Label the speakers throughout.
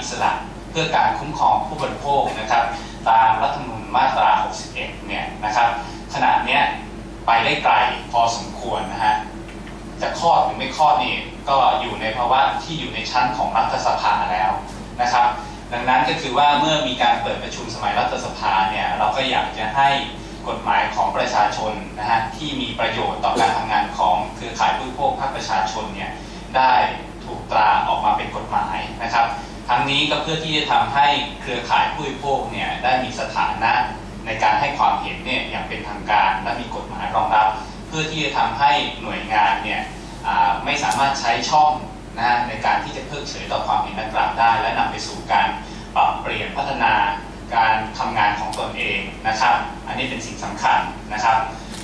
Speaker 1: อิสระเพื่อการคุ้มครองผู้บริโภคนะครับ ตามรัฐธรรมนูญมาตรา 61 เนี่ยนะครับขณะเนี้ยไปได้ไกลพอสมควรนะฮะจะคลอดหรือไม่คลอดนี่ก็อยู่ในภาวะที่อยู่ในชั้นของรัฐสภาแล้วนะครับ ดังนั้นก็คือว่าเมื่อมีการเปิดประชุมสมัยรัฐสภาเนี่ยเราก็อยากจะให้กฎหมายของประชาชนนะฮะที่มีประโยชน์ต่อการทำงานของเครือข่ายผู้บริโภคภาคประชาชนเนี่ยได้ถูกตราออกมาเป็นกฎหมายนะครับ ทั้งนี้ก็เพื่อที่จะทำให้เครือข่ายผู้บริโภคเนี่ยได้มีสถานะในการให้ความเห็นเนี่ยอย่างเป็นทางการและมีกฎหมายรองรับ เพื่อที่จะทำให้หน่วยงานเนี่ยไม่สามารถใช้ช่องนะในการที่จะเพิกเฉยต่อความเห็นดังกล่าวได้ และนำไปสู่การปรับเปลี่ยนพัฒนาการทำงานของตนเองนะครับ อันนี้เป็นสิ่งสำคัญนะครับ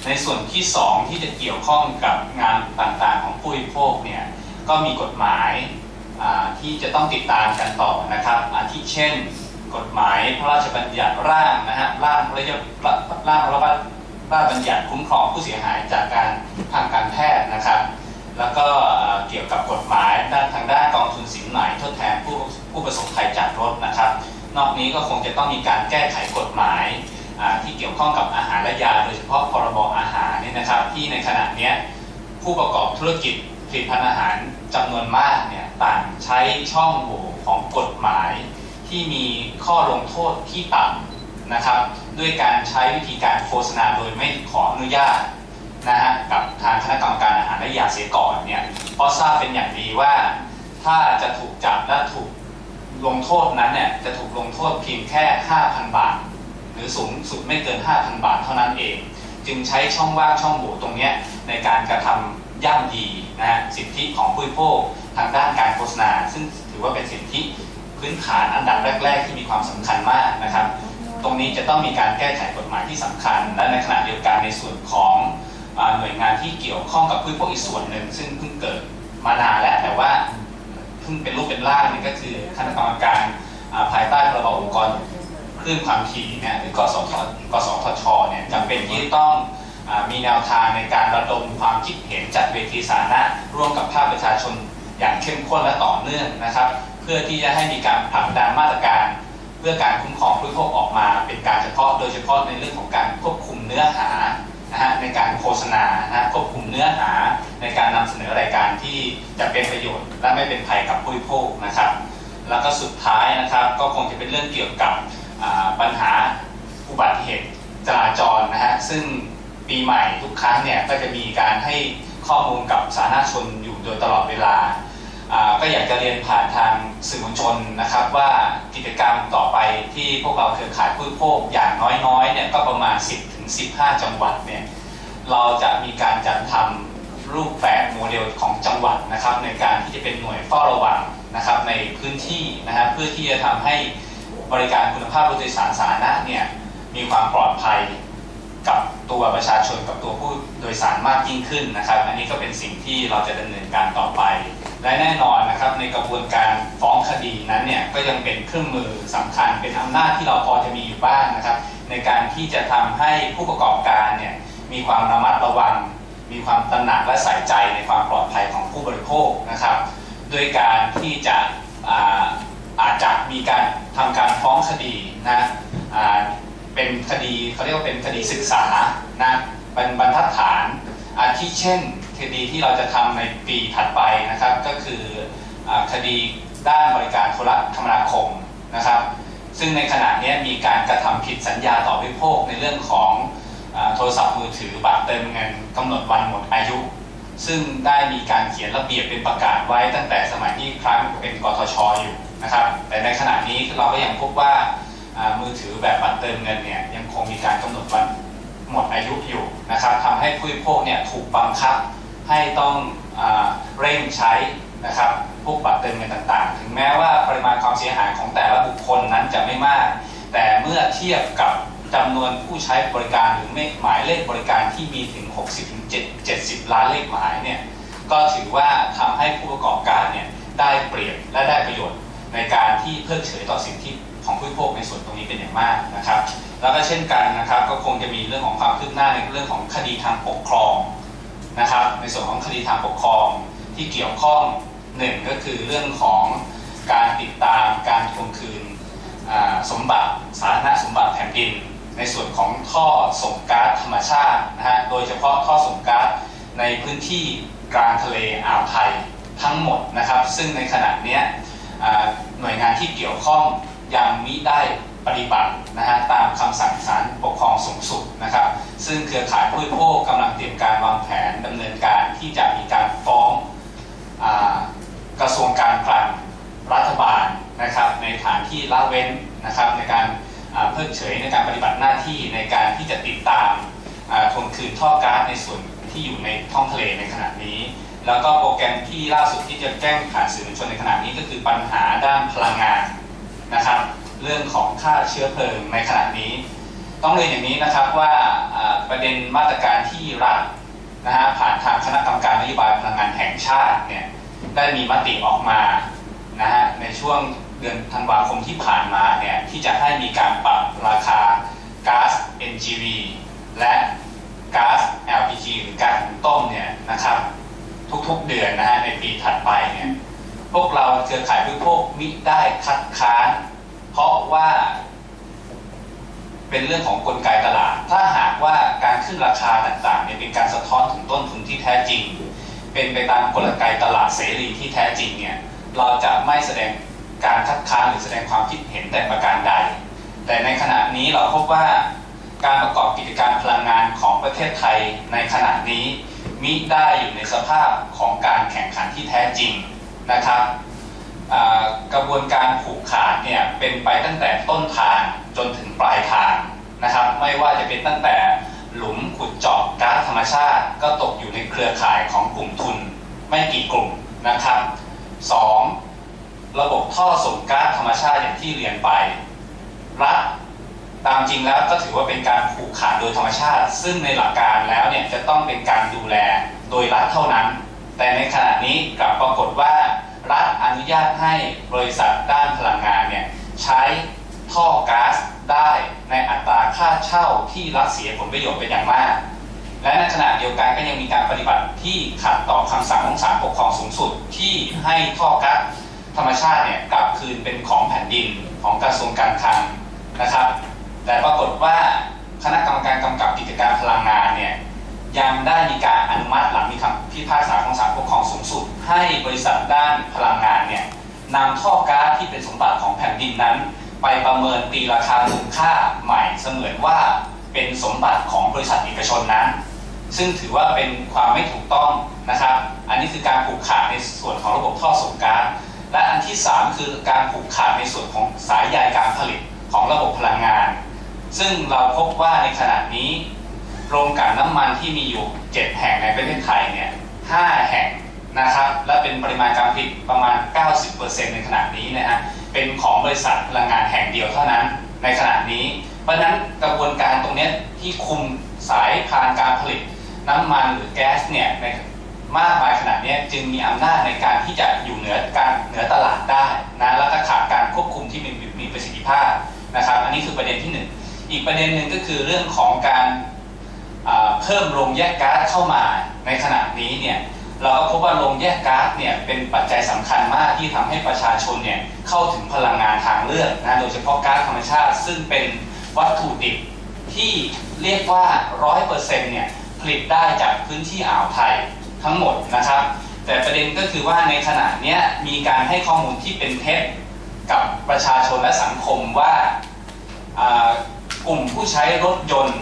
Speaker 1: ในส่วนที่ 2 ที่จะเกี่ยวข้องกับงานต่างๆ ของผู้บริโภคเนี่ยก็มีกฎหมาย ที่จะต้องติดตามกันต่อนะครับอาทิเช่น กฎหมายพระราชบัญญัติร่างนะฮะร่างพระราชร่างพระราชพระราชบัญญัติคุ้มครองผู้เสียหายจากการทางการแพทย์นะครับ แล้วก็เกี่ยวกับกฎหมายด้านทางด้านกองทุนสินไหมทดแทนผู้ผู้ประสบภัยจากรถนะครับ นอกนี้ก็คงจะต้องมีการแก้ไขกฎหมายที่เกี่ยวข้องกับอาหารและยา โดยเฉพาะพรบอาหารนี่นะครับ ที่ในขณะนี้ผู้ประกอบธุรกิจผลิตภัณฑ์อาหารจำนวนมากเต่างใช้ช่องโหว่ของกฎหมายที่มีข้อลงโทษที่ต่ำนะครับ ด้วยการใช้วิธีการโฆษณาโดยไม่ขออนุญาตนะฮะกับทางคณะกรรมการอาหารและยาเสียก่อนเนี่ยเพราะทราบเป็นอย่างดีว่าถ้าจะถูกจับและถูกลงโทษนั้นเนี่ยจะถูกลงโทษเพียงแค่ 5,000 บาท หรือสูงสุดไม่เกิน 5,000 บาทเท่านั้นเอง จึงใช้ช่องว่างช่องโหว่ตรงนี้ในการกระทำย่ำยี นะฮะสิทธิของผู้บริโภคทางด้านการโฆษณา ซึ่งถือว่าเป็นสิทธิพื้นฐานอันดับแรก ๆ ที่มีความสำคัญมากนะครับ ตรงนี้จะต้องมีการแก้ไขกฎหมายที่สำคัญ และในขณะเดียวกันในส่วนของอหน่วยงานที่เกี่ยวข้องกับผู้บริโภคอีกส่วนหนึ่ง ซึ่งเพิ่งเกิดมานานแล้วแต่ว่าเพิ่งเป็นรูปเป็นร่างนี่ก็คือคณะกรรมการภายใต้พรบองค์กรคลื่นความถี่เนี่ยหรือกสทกสทชเนี่ยจำเป็นที่ต้อง มีแนวทางในการระดมความคิดเห็นจัดเวทีสาธารณะร่วมกับภาคประชาชนอย่างเข้มข้นและต่อเนื่องนะครับ เพื่อที่จะให้มีการผลักดันมาตรการ เพื่อการคุ้มครองผู้บริโภคออกมาเป็นการเฉพาะโดยเฉพาะในเรื่องของการควบคุมเนื้อหานะฮะในการโฆษณานะควบคุมเนื้อหาในการนำเสนอรายการที่จะเป็นประโยชน์ และไม่เป็นภัยกับผู้บริโภคนะครับ แล้วก็สุดท้ายนะครับก็คงจะเป็นเรื่องเกี่ยวกับปัญหาอุบัติเหตุจราจรนะฮะซึ่ง ปีใหม่ทุกครั้งเนี่ยก็จะมีการให้ข้อมูลกับสาธารณชนอยู่โดยตลอดเวลาอ่าก็อยากจะเรียนผ่านทางสื่อมวลชนนะครับว่ากิจกรรมต่อไปที่พวกเราเครือข่ายผู้โภคอย่างน้อยๆเนี่ยก็ประมาณ 10ถึง15 จังหวัดเนี่ยเราจะมีการจัดทำรูปแบบโมเดลของจังหวัดนะครับในการที่จะเป็นหน่วยเฝ้าระวังนะครับในพื้นที่นะครับเพื่อที่จะทำให้บริการคุณภาพรถโดยสารสาธารณะเนี่ยมีความปลอดภัย ตัวประชาชนกับตัวผู้โดยสารมากยิ่งขึ้นนะครับ อันนี้ก็เป็นสิ่งที่เราจะดำเนินการต่อไป และแน่นอนนะครับในกระบวนการฟ้องคดีนั้นเนี่ยก็ยังเป็นเครื่องมือสำคัญ เป็นอำนาจที่เราพอจะมีอยู่บ้างนะครับ ในการที่จะทำให้ผู้ประกอบการเนี่ยมีความระมัดระวัง มีความตระหนักและใส่ใจในความปลอดภัยของผู้บริโภคนะครับด้วยการที่จะอาอาจจะมีการทำการฟ้องคดีนะ เป็นคดีเขาเรียกว่าเป็นคดีศึกษานะเป็นบรรทัดฐานอาทิเช่น คดีที่เราจะทำในปีถัดไปนะครับ ก็คืออคดีด้านบริการโทรคมนาคมนะครับ ซึ่งในขณะนี้มีการกระทำผิดสัญญาต่อผู้บริโภคในเรื่องของอโทรศัพท์มือถือบัตรเติมเงินกำหนดวันหมดอายุ ซึ่งได้มีการเขียนระเบียบเป็นประกาศไว้ตั้งแต่สมัยที่ครั้งเป็นกทชอยู่นะครับ แต่ในขณะนี้เราก็ยังพบว่า มือถือแบบบัตรเติมเงินเนี่ยยังคงมีการกำหนดวันหมดอายุอยู่นะครับทำให้ผู้บริโภคเนี่ยถูกบังคับให้ต้องอเร่งใช้นะครับพวกบัตรเติมเงินต่างๆ ถึงแม้ว่าปริมาณความเสียหายของแต่ละบุคคลนั้นจะไม่มาก แต่เมื่อเทียบกับจำนวนผู้ใช้บริการหรือหมายเลขบริการที่มีถึง 60ถึง70 ล้านเลขหมายเนี่ยก็ถือว่าทำให้ผู้ประกอบการเนี่ยได้เปรียบและได้ประโยชน์ ในการที่เพิกเฉยต่อสิ่งที่ของผู้บริโภคในส่วนตรงนี้เป็นอย่างมากนะครับ แล้วก็เช่นกันนะครับก็คงจะมีเรื่องของความคืบหน้าในเรื่องของคดีทางปกครองนะครับ ในส่วนของคดีทางปกครองที่เกี่ยวข้องหนึ่งก็คือเรื่องของการติดตามการทวงคืนสมบัติสาธารณสมบัติแผ่นดิน ในส่วนของท่อส่งก๊าซธรรมชาตินะฮะโดยเฉพาะท่อส่งก๊าซในพื้นที่กลางทะเลอ่าวไทยทั้งหมดนะครับ ซึ่งในขณะนี้ หน่วยงานที่เกี่ยวข้องยังมิได้ปฏิบัตินะฮะตามคำสั่งศาลปกครองสูงสุดนะครับ ซึ่งเครือข่ายผู้บริโภคกำลังเตรียมการวางแผนดำเนินการที่จะมีการฟ้องอกระทรวงการคลังรัฐบาลนะครับในฐานที่ละเว้นนะครับในการเพิกเฉยในการปฏิบัติหน้าที่ในการที่จะติดตามทวงคืนท่อก๊าซในส่วนที่อยู่ในท้องทะเลในขณะนี้ แล้วก็โปรแกรมที่ล่าสุดที่จะแจ้งผ่านสื่อมวลชนในขณะนี้ก็คือปัญหาด้านพลังงานนะครับ เรื่องของค่าเชื้อเพลิงในขณะนี้ ต้องเรียนอย่างนี้นะครับว่าประเด็นมาตรการที่รัฐนะฮะผ่านทางคณะกรรมการนโยบายพลังงานแห่งชาติเนี่ยได้มีมติออกมานะฮะในช่วงเดือนธันวาคมที่ผ่านมาเนี่ยที่จะให้มีการปรับราคาก๊าซ NGV และก๊าซ LPG หรือก๊าซหุงต้มเนี่ยนะครับ ทุกๆเดือนนะฮะในปีถัดไปเนี่ยพวกเราเครือข่ายผู้บริโภคมิได้คัดค้าน เพราะว่าเป็นเรื่องของกลไกตลาด ถ้าหากว่าการขึ้นราคาต่างๆเนี่ยเป็นการสะท้อนถึงต้นทุนที่แท้จริง เป็นไปตามกลไกตลาดเสรีที่แท้จริงเนี่ยเราจะไม่แสดงการคัดค้านหรือแสดงความคิดเห็นแต่ประการใด แต่ในขณะนี้เราพบว่าการประกอบกิจการพลังงานของประเทศไทยในขณะนี้ มิได้อยู่ในสภาพของการแข่งขันที่แท้จริงนะครับกระบวนการผูกขาดเนี่ยเป็นไปตั้งแต่ต้นทางจนถึงปลายทางนะครับ ไม่ว่าจะเป็นตั้งแต่หลุมขุดเจาะก๊าซธรรมชาติ ก็ตกอยู่ในเครือข่ายของกลุ่มทุน ไม่กี่กลุ่มนะครับสองระบบท่อส่งก๊าซธรรมชาติอย่างที่เรียนไป รัฐ ตามจริงแล้วก็ถือว่าเป็นการผูกขาดโดยธรรมชาติ ซึ่งในหลักการแล้วเนี่ยจะต้องเป็นการดูแลโดยรัฐเท่านั้น แต่ในขณะนี้กลับปรากฏว่า รัฐอนุญาตให้บริษัทด้านพลังงานเนี่ยใช้ท่อก๊าซได้ในอัตราค่าเช่าที่รัฐเสียผลประโยชน์เป็นอย่างมาก และในขณะเดียวกันก็ยังมีการปฏิบัติที่ขัดต่อคำสั่งของศาลปกครองสูงสุดที่ให้ท่อก๊าซธรรมชาติเนี่ยกลับคืนเป็นของแผ่นดินของกระทรวงการคลังนะครับ แต่ปรากฏว่าคณะกรรมการกำกับกิจการพลังงานเนี่ยยังได้มีการอนุมัติหลังมีคำพิพากษาของศาลปกครองสูงสุด ให้บริษัทด้านพลังงานเนี่ยนำท่อก๊าซที่เป็นสมบัติของแผ่นดินนั้น ไปประเมินตีราคามูลค่าใหม่เสมือนว่าเป็นสมบัติของบริษัทเอกชนนั้น ซึ่งถือว่าเป็นความไม่ถูกต้องนะครับ อันนี้คือการผูกขาดในส่วนของระบบท่อส่งก๊าซและอันที่ 3 คือการผูกขาดในส่วนของสายใยการผลิตของระบบพลังงาน ซึ่งเราพบว่าในขณะนี้โรงกลั่นน้ำมันที่มีอยู่ 7 แห่งในประเทศไทยเนี่ย5แห่งนะครับและเป็นปริมาณการผลิตประมาณ 90%ในขณะนี้นะฮะเป็นของบริษัทพลังงานแห่งเดียวเท่านั้นในขณะนี้ เพราะนั้นกระบวนการตรงนี้ที่คุมสายพานการผลิตน้ำมันหรือแก๊สเนี่ยในมากมายขนาดนี้จึงมีอำนาจในการที่จะอยู่เหนือการเหนือตลาดได้นะแล้วก็ขาดการควบคุมที่มีมีประสิทธิภาพนะครับ อันนี้คือประเด็นที่หนึ่ง อีกประเด็นหนึ่งก็คือเรื่องของการเพิ่มโรงแยกก๊าซเข้ามาในขณะนี้เนี่ยเราก็พบว่าโรงแยกก๊าซเนี่ยเป็นปัจจัยสำคัญมากที่ทำให้ประชาชนเนี่ยเข้าถึงพลังงานทางเลือกนะโดยเฉพาะก๊าซธรรมชาติ ซึ่งเป็นวัตถุดิบที่เรียกว่า 100%เนี่ยผลิตได้จากพื้นที่อ่าวไทยทั้งหมดนะครับ แต่ประเด็นก็คือว่าในขณะนี้มีการให้ข้อมูลที่เป็นเท็จกับประชาชนและสังคมว่า กลุ่มผู้ใช้รถยนต์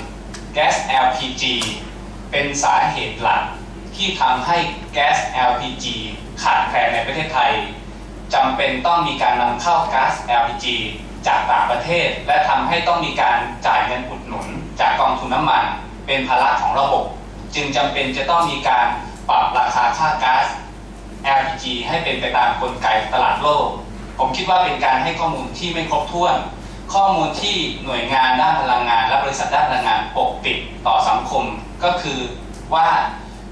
Speaker 1: แก๊ส LPG เป็นสาเหตุหลักที่ทำให้แก๊ส LPG ขาดแคลนในประเทศไทยจำเป็นต้องมีการนำเข้าก๊าซ LPG จากต่างประเทศ และทำให้ต้องมีการจ่ายเงินอุดหนุน จากกองทุนน้ำมัน เป็นภาระของระบบ จึงจำเป็นจะต้องมีการปรับราคาค่าก๊าซ LPG ให้เป็นไปตามกลไกตลาดโลก ผมคิดว่าเป็นการให้ข้อมูลที่ไม่ครบถ้วน ข้อมูลที่หน่วยงานด้านพลังงาน และบริษัทด้านพลังงานปกปิดต่อสังคมก็คือว่า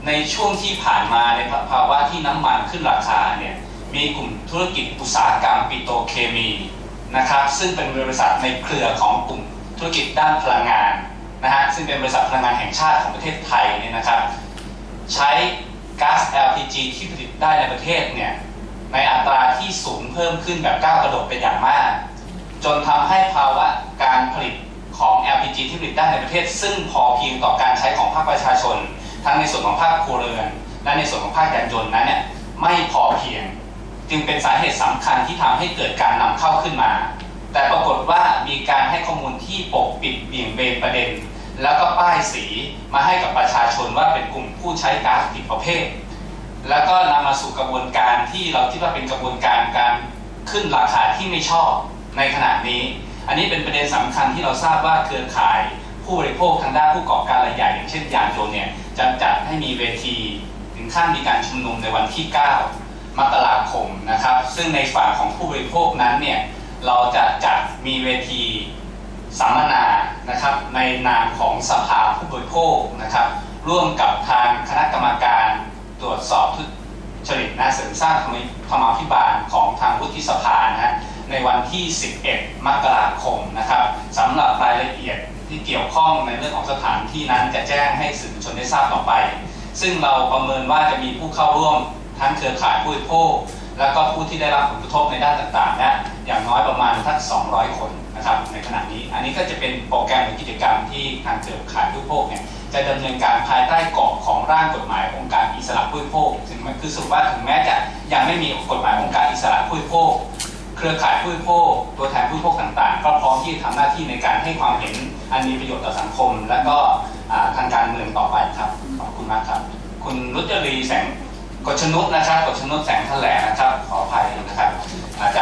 Speaker 1: ในช่วงที่ผ่านมาในภาวะที่น้ำมันขึ้นราคาเนี่ยมีกลุ่มธุรกิจอุตสาหกรรมปิโตเคมีนะครับซึ่งเป็นบริษัทในเครือของกลุ่มธุรกิจด้านพลังงานนะฮะซึ่งเป็นบริษัทพลังงานแห่งชาติของประเทศไทยเนี่ยนะครับใช้ก๊าซ LPG ที่ผลิตได้ในประเทศเนี่ยในอัตราที่สูงเพิ่มขึ้นแบบก้าวกระโดดเป็นอย่างมาก จนทำให้ภาวะการผลิตของ LPG ที่ผลิตได้ในประเทศ ซึ่งพอเพียงต่อการใช้ของภาคประชาชน ทั้งในส่วนของภาคครัวเรือน และในส่วนของภาคยานยนต์นั้นเนี่ยไม่พอเพียง จึงเป็นสาเหตุสำคัญที่ทำให้เกิดการนำเข้าขึ้นมา แต่ปรากฏว่ามีการให้ข้อมูลที่ปกปิดเบี่ยงเบนประเด็น แล้วก็ป้ายสีมาให้กับประชาชนว่าเป็นกลุ่มผู้ใช้ก๊าซผิดประเภท แล้วก็นำมาสู่กระบวนการที่เราคิดว่าเป็นกระบวนการการขึ้นราคาที่ไม่ชอบ ในขณะนี้ อันนี้เป็นประเด็นสำคัญที่เราทราบว่าเครือข่าย ผู้บริโภคทางด้านผู้ประกอบการรายใหญ่อย่างเช่นยานยนต์เนี่ยจะจัดให้มีเวทีถึงขั้นมีการชุมนุมในวันที่ 9 มกราคมนะครับ ซึ่งในฝั่งของผู้บริโภคนั้นเนี่ยเราจะจัดมีเวทีสัมมนานะครับในนามของสภาผู้บริโภคนะครับ ร่วมกับทางคณะกรรมการตรวจสอบทุจริตนะเสริมสร้างธรรมาภิบาลของทางวุฒิสภานะฮะ ในวันที่ 11 มกราคมนะครับสำหรับรายละเอียดที่เกี่ยวข้องในเรื่องของสถานที่นั้นจะแจ้งให้สื่อมวลชนได้ทราบต่อไป ซึ่งเราประเมินว่าจะมีผู้เข้าร่วมทั้งเครือข่ายผู้บริโภคแล้วก็ผู้ที่ได้รับผลกระทบในด้านต่างๆนะอย่างน้อยประมาณทัก200 คนนะครับในขณะนี้อันนี้ก็จะเป็นโปรแกรมหรือกิจกรรมที่ทางเครือข่ายผู้บริโภคเนี่ยจะดำเนินการภายใต้กรอบของร่างกฎหมายองค์การอิสระผู้บริโภคซึ่งคือสรุปว่าถึงแม้จะยังไม่มีกฎหมายองค์การอิสระผู้บริโภค เครือข่ายผู้บริโภคตัวแทนผู้บริโภคต่างๆ ก็พร้อมที่จะทำหน้าที่ในการให้ความเห็นอันมีประโยชน์ต่อสังคม และก็ทางการเมืองต่อไปครับขอบคุณมากครับ คุณรุจรีแสงกชนุษนะครับกชนุษแสงแถลงนะครับขออภัยนะครับอาจารย์